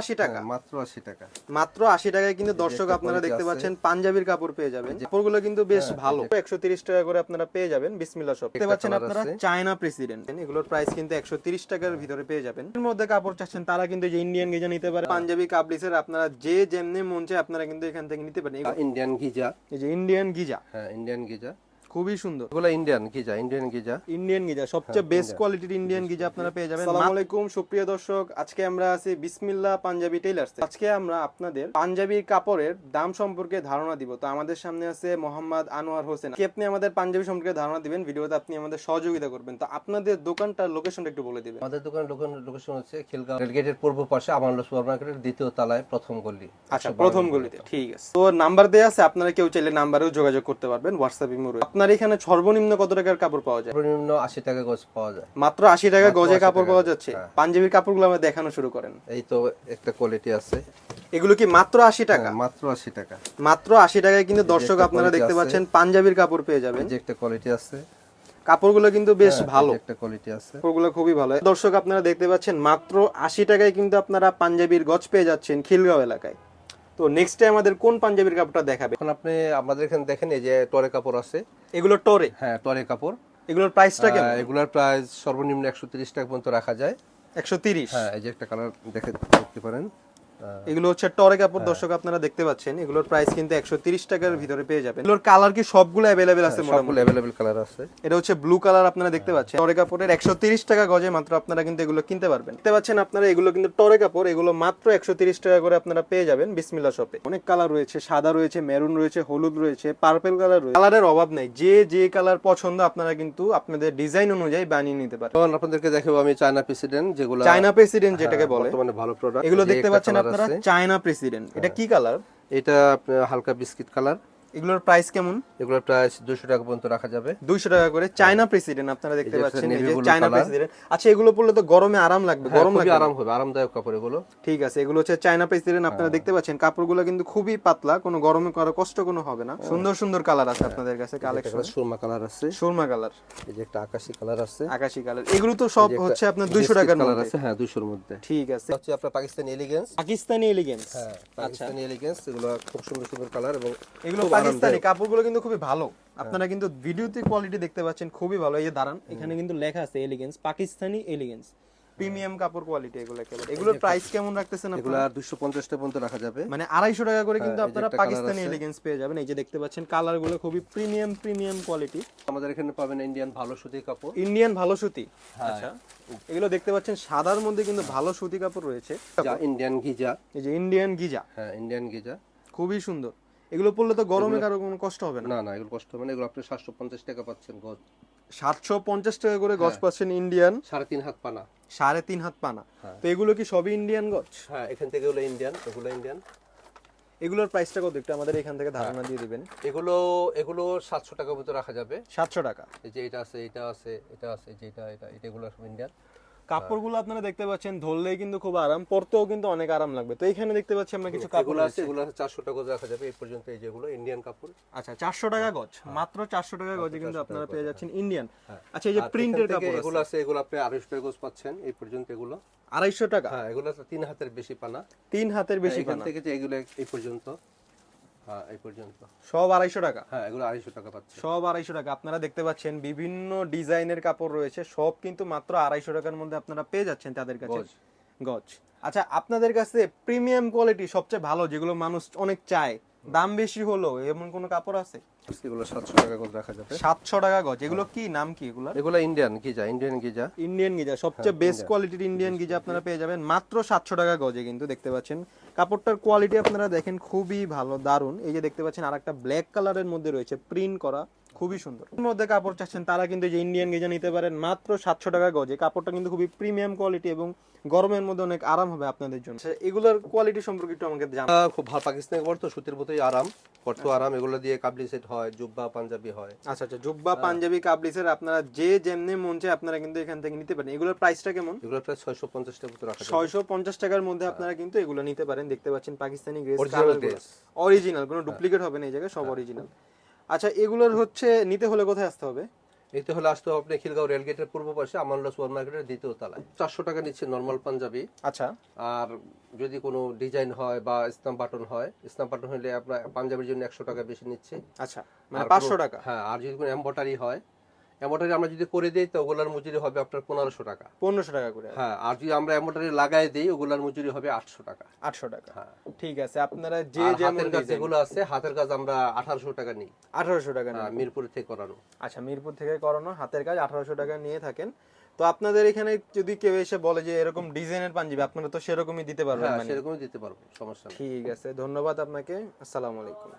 আশি টাকা। মাত্র আশি টাকা। মাত্র আশি টাকায় কিন্তু দর্শক আপনারা দেখতে পাচ্ছেন পাঞ্জাবির কাপড় পেয়ে যাবেন। কাপড়গুলো কিন্তু বেশ হ্যাঁ, ভালো। একশো তিরিশ টাকা করে আপনারা পেয়ে যাবেন বিসমিল্লা শপ দেখতে পাচ্ছেন আপনারা চায়না প্রেসিডেন্ট এগুলোর প্রাইস কিন্তু একশো তিরিশ টাকার ভিতরে পেয়ে যাবেন। এর মধ্যে কাপড় চাচ্ছেন তারা কিন্তু যে ইন্ডিয়ান গিজা নিতে পারে। পাঞ্জাবি কাবলিসের আপনারা যে যেমনি মন চায় আপনারা কিন্তু এখান থেকে নিতে পারেন। Indian Giza. এই যে ইন্ডিয়ান গিজা। হ্যাঁ ইন্ডিয়ান গিজা। খুবই সুন্দর। এগুলো Indian Giza Indian Giza. Indian Giza সবচেয়ে বেস্ট কোয়ালিটির ইন্ডিয়ান গিজা আপনারা পেয়ে যাবেন। আসসালামু আলাইকুম সুপ্রিয় দর্শক আজকে আমরা আছি বিসমিল্লাহ পাঞ্জাবি টেইলার্স আজকে আমরা আপনাদের পাঞ্জাবি কাপড়ের দাম সম্পর্কে ধারণা দিব। তো আমাদের সামনে আছে মোহাম্মদ আনোয়ার হোসেন। কি আপনি আমাদের পাঞ্জাবি সম্পর্কে ধারণা দিবেন ভিডিওতে আপনি আমাদের সহযোগিতা করবেন। তো আপনাদের দোকানটার লোকেশনটা একটু বলে দিবেন। আমাদের দোকানের লোকেশন হচ্ছে খিলগাঁও রেলগেটের পূর্ব পাশে আমান্ড সুপার মার্কেটের দ্বিতীয় তলায় প্রথম গলি। আচ্ছা প্রথম গলিতে ঠিক আছে। তো নাম্বার দেয়া আছে আপনারা কেউ চাইলে নাম্বারেও যোগাযোগ করতে পারবেন হোয়াটসঅ্যাপ ইমোরে আপনার এখানে সর্বনিম্ন কত টাকার কাপড় পাওয়া যায়? সর্বনিম্ন আশি টাকা গজ পাওয়া যায়। মাত্র আশি টাকা গজে কাপড় পাওয়া যাচ্ছে। হ্যাঁ। পাঞ্জাবির কাপড়গুলো আমরা দেখানো শুরু করেন। এই তো একটা কোয়ালিটি আছে। এগুলো কি মাত্র আশি টাকা? হ্যাঁ, মাত্র আশি টাকা। মাত্র আশি টাকায় কিন্তু দর্শক আপনারা দেখতে পাচ্ছেন পাঞ্জাবির কাপড় পেয়ে যাবেন। যে একটা কোয়ালিটি আছে। কাপড়গুলো কিন্তু বেশ হ্যাঁ, ভালো। একটা কোয়ালিটি আছে। কাপড়গুলো খুবই ভালো। দর্শক আপনারা দেখতে পাচ্ছেন মাত্র আশি টাকায় কিন্তু আপনারা পাঞ্জাবির গজ পেয়ে যাচ্ছেন খিলগাঁও এলাকায়। তো নেক্সট টাইম আমাদের কোন পাঞ্জাবির কাপড়টা দেখাবে? এখন আপনি আমাদের এখানে দেখেন এই যে টরে কাপড় আছে। এগুলো টরে হ্যাঁ টরে কাপড়। এগুলোর প্রাইসটা কেমন? এগুলোর প্রাইস সর্বনিম্ন একশো তিরিশ টাকা পর্যন্ত রাখা যায়। একশো তিরিশ? হ্যাঁ এই যে একটা কালার দেখে দেখতে পারেন। এগুলো হচ্ছে টরে কাপড় দর্শক আপনারা দেখতে পাচ্ছেন। এগুলোর প্রাইস কিন্তু একশো তিরিশ টাকার ভিতরে পেয়ে যাবেন। এগুলোর কালার কি সবগুলো অ্যাভেলেবেল আছে সবগুলো অ্যাভেলেবেল কালার আছে। এটা হচ্ছে ব্লু কালার আপনারা দেখতে পাচ্ছেন। টরে কাপড়ের একশো তিরিশ টাকা গজে মাত্র আপনারা কিন্তু এগুলো কিনতে পারবেন। দেখতে পাচ্ছেন আপনারা এগুলো কিন্তু টরে কাপড় এগুলো মাত্র একশো তিরিশ টাকা করে আপনারা পেয়ে যাবেন বিসমিল্লা শপে। অনেক কালার রয়েছে সাদা রয়েছে মেরুন রয়েছে হলুদ রয়েছে পার্পেল কালার রয়েছে। কালারের অভাব নেই যে যে কালার পছন্দ আপনারা কিন্তু আপনাদের ডিজাইন অনুযায়ী বানিয়ে নিতে পারেন। আপনাদেরকে দেখাবো আমি চায়না প্রেসিডেন্ট যেগুলো চায়না প্রেসিডেন্ট যেটাকে বলে। ভালো প্রোডাক্ট এগুলো দেখতে পাচ্ছেন আপনারা চায়না প্রেসিডেন্ট। এটা কি কালার? এটা হালকা বিস্কিট কালার। এগুলোর প্রাইস কেমন? এগুলোর প্রাইস দুশো টাকা পর্যন্ত রাখা যাবে। দুইশো টাকা করে চায়না প্রেসিডেন্ট আপনারা দেখতে পাচ্ছেন এই যে চায়না প্রেসিডেন্ট আচ্ছা এগুলো পরলে তো গরমে আরাম লাগবে হ্যাঁ, গরম লাগবে। আরাম হবে আরামদায়ক কাপড় এগুলো। ঠিক আছে এগুলো হচ্ছে চায়না প্রেসিডেন্ট হ্যাঁ। আপনারা দেখতে পাচ্ছেন কাপড়গুলো কিন্তু খুবই পাতলা কোনো গরমে করার কষ্ট কোনো হবে না। সুন্দর সুন্দর কালার আছে আপনাদের কাছে কালেকশন সুরমা কালার আছে। সুরমা কালার এই যে একটা আকাশি কালার আছে। আকাশি কালার এগুলো তো সব হচ্ছে আপনার দুইশো টাকার কালার আছে হ্যাঁ দুশোর মধ্যে। ঠিক আছে। হচ্ছে আপনার পাকিস্তানি এলিগেন্স পাকিস্তানি এলিগেন্স হ্যাঁ পাকিস্তানি এলিগেন্স এগুলো খুব সুন্দর সুন্দর কালার এবং এগুলো পাকিস্তানি। কাপড়গুলো কিন্তু খুবই ভালো। আপনারা কিন্তু ভিডিওতে কোয়ালিটি দেখতে পাচ্ছেন খুবই ভালো। এই দাঁড়ান এখানে কিন্তু লেখা আছে এলিগেন্স পাকিস্তানি এলিগেন্স প্রিমিয়াম কাপড় কোয়ালিটি এগুলো একেবারে। এগুলোর প্রাইস কেমন রাখতেছেন এগুলো আপনারা দুশো পঞ্চাশ টাকা পর্যন্ত রাখা যাবে। মানে আড়াইশো টাকা করে কিন্তু হ্যাঁ, আপনারা পাকিস্তানি এলিগেন্স পেয়ে যাবেন। এই যে দেখতে পাচ্ছেন কালারগুলো খুবই প্রিমিয়াম প্রিমিয়াম কোয়ালিটি আমাদের এখানে পাবেন ইন্ডিয়ান ভালো সুতির কাপড়। ইন্ডিয়ান ভালো সুতি। হ্যাঁ। আচ্ছা এগুলো দেখতে পাচ্ছেন সাদার মধ্যে কিন্তু ভালো সুতি কাপড় রয়েছে। যা ইন্ডিয়ান গিজা। এই যে ইন্ডিয়ান গিজা। হ্যাঁ ইন্ডিয়ান গিজা। খুবই সুন্দর। এগুলো পরলে তো গরমে কারও কোনো কষ্ট হবে না। না না এগুলো কষ্ট হবে না। এগুলো আপনি সাতশো পঞ্চাশ টাকা পাচ্ছেন গজ সাতশো পঞ্চাশ টাকা করে গজ হ্যাঁ। পাচ্ছেন ইন্ডিয়ান সাড়ে তিন হাত পানা। সাড়ে তিন হাত পানা। হ্যাঁ। তো এগুলো কি সবই ইন্ডিয়ান গজ হ্যাঁ এখান থেকে এগুলো ইন্ডিয়ান এগুলো ইন্ডিয়ান এগুলোর প্রাইসটা কত? একটু আমাদের এখান থেকে ধারণা দিয়ে দিবেন। এগুলো এগুলো সাতশো টাকার মতো রাখা যাবে। সাতশো টাকা। এই যে এটা আছে এটা আছে এটা আছে এই যে এটা এটা এটা এগুলো সব ইন্ডিয়ান কাপড়গুলো আপনারা দেখতে পাচ্ছেন ধরলেই কিন্তু খুব আরাম পরতেও কিন্তু অনেক আরাম লাগবে। তো এখানে দেখতে পাচ্ছি আমরা কিছু কাপড় আছে। এগুলো আছে চারশো টাকা করে রাখা যাবে এই পর্যন্ত এই যেগুলো ইন্ডিয়ান কাপড়। আচ্ছা চারশো টাকা গজ মাত্র চারশো টাকা গজে কিন্তু আপনারা পেয়ে যাচ্ছেন ইন্ডিয়ান আচ্ছা এই যে এখান কাপড় এগুলো আছে। এগুলো আপনি আড়াইশো টাকা গজ পাচ্ছেন এই পর্যন্ত এগুলো। আড়াইশো টাকা? হ্যাঁ এগুলো আছে তিন হাতের বেশি পানা। তিন হাতের বেশি পানা। থেকে যে এগুলো এই পর্যন্ত। হ্যাঁ এই পর্যন্ত। সব আড়াইশো টাকা? হ্যাঁ এগুলো আড়াইশো টাকা পাচ্ছে। সব আড়াইশো টাকা। আপনারা দেখতে পাচ্ছেন বিভিন্ন ডিজাইনের কাপড় রয়েছে। সব কিন্তু মাত্র আড়াইশো টাকার মধ্যে আপনারা পেয়ে যাচ্ছেন তাদের কাছে। গজ। গজ। আচ্ছা আপনাদের কাছে প্রিমিয়াম কোয়ালিটি সবচেয়ে ভালো যেগুলো মানুষ অনেক চায় দাম বেশি হলো এমন কোনো কাপড় আছে? এগুলো সাতশো টাকা গজ রাখা যাবে। সাতশো টাকা গজ। এগুলো কি? নাম কি এগুলো এগুলো Indian Giza Indian Giza. Indian Giza সবচেয়ে বেস্ট কোয়ালিটির ইন্ডিয়ান গিজা আপনারা পেয়ে যাবেন মাত্র সাতশো টাকা গজে কিন্তু দেখতে পাচ্ছেন। কাপড়টার কোয়ালিটি আপনারা দেখেন খুবই ভালো দারুণ এই যে দেখতে পাচ্ছেন আর একটা ব্ল্যাক কালারের মধ্যে রয়েছে প্রিন্ট করা। খুবই সুন্দর। এর মধ্যে কাপড় চাচ্ছেন তারা কিন্তু যে ইন্ডিয়ান গেজা নিতে পারেন মাত্র সাতশো টাকা গজে। কাপড়টা কিন্তু খুবই প্রিমিয়াম কোয়ালিটি এবং গরমের মধ্যে অনেক আরাম হবে আপনাদের জন্য। আচ্ছা, এগুলোর কোয়ালিটি সম্পর্কে একটু আমাকে আহ, খুব ভালো পাকিস্তানি কাপড় তো সুতির মতোই আরাম পরতো আরাম এগুলো দিয়ে কাবলি সেট হয় জুব্বা পাঞ্জাবি হয়। আচ্ছা আচ্ছা জুব্বা পাঞ্জাবি কাবলিসের আপনারা যে যেমনি মন চায় আপনারা কিন্তু এখান থেকে নিতে পারেন। এগুলোর প্রাইসটা কেমন? এগুলো প্রায় ছয়শো পঞ্চাশ টাকা মতো রাখা যাবে। ছয়শো পঞ্চাশ টাকার মধ্যে আপনারা কিন্তু এগুলো নিতে পারেন। দেখতে পাচ্ছেন পাকিস্তানি গ্রেস অরিজিনাল কোনো ডুপ্লিকেট হবে না এই জায়গায় সব অরিজিনাল আচ্ছা এগুলোর হচ্ছে নিতে হলে কোথায় আসতে হবে? নিতে হলে আসতে হবে আপনি খিলগাঁও রেলগেটের পূর্ব পাশে আমানুল্লাহ সুপার মার্কেটের দ্বিতীয় তলায়। চারশো টাকা নিচ্ছে নর্মাল পাঞ্জাবি। আচ্ছা। আর যদি কোনো ডিজাইন হয় বা ইসলাম বাটন হয় ইসলাম বাটন হলে আপনার পাঞ্জাবির জন্য একশো টাকা বেশি নিচ্ছে। আচ্ছা মানে পাঁচশো টাকা? হ্যাঁ আর যদি কোনো এম্বটারি হয় এম্বটারি আমরা যদি করে দিই তো ওগুলার মজুরি হবে আপনার পনেরোশো টাকা। পনেরোশো টাকা করে। হ্যাঁ আর যদি আমরা এম্বটারি লাগাই দিই ওগুলার মজুরি হবে আটশো টাকা। আটশো টাকা। হ্যাঁ। ঠিক আছে আপনারা যে যেমন হাতের কাজ যেগুলো আছে হাতের কাজ আমরা আঠারোশো টাকা নিই। আঠারোশো টাকা হ্যাঁ, মিরপুর থেকে করানো। আচ্ছা মিরপুর থেকে করানো হাতের কাজ আঠারোশো টাকা নিয়ে থাকেন। তো আপনাদের এখানে যদি কেউ এসে বলে যে এরকম ডিজাইনের পাঞ্জাবি আপনারা তো সেরকমই দিতে পারবেন হ্যাঁ মানে। সেরকমই দিতে পারব সমস্যা ঠিক আছে ধন্যবাদ আপনাকে আসসালামু আলাইকুম।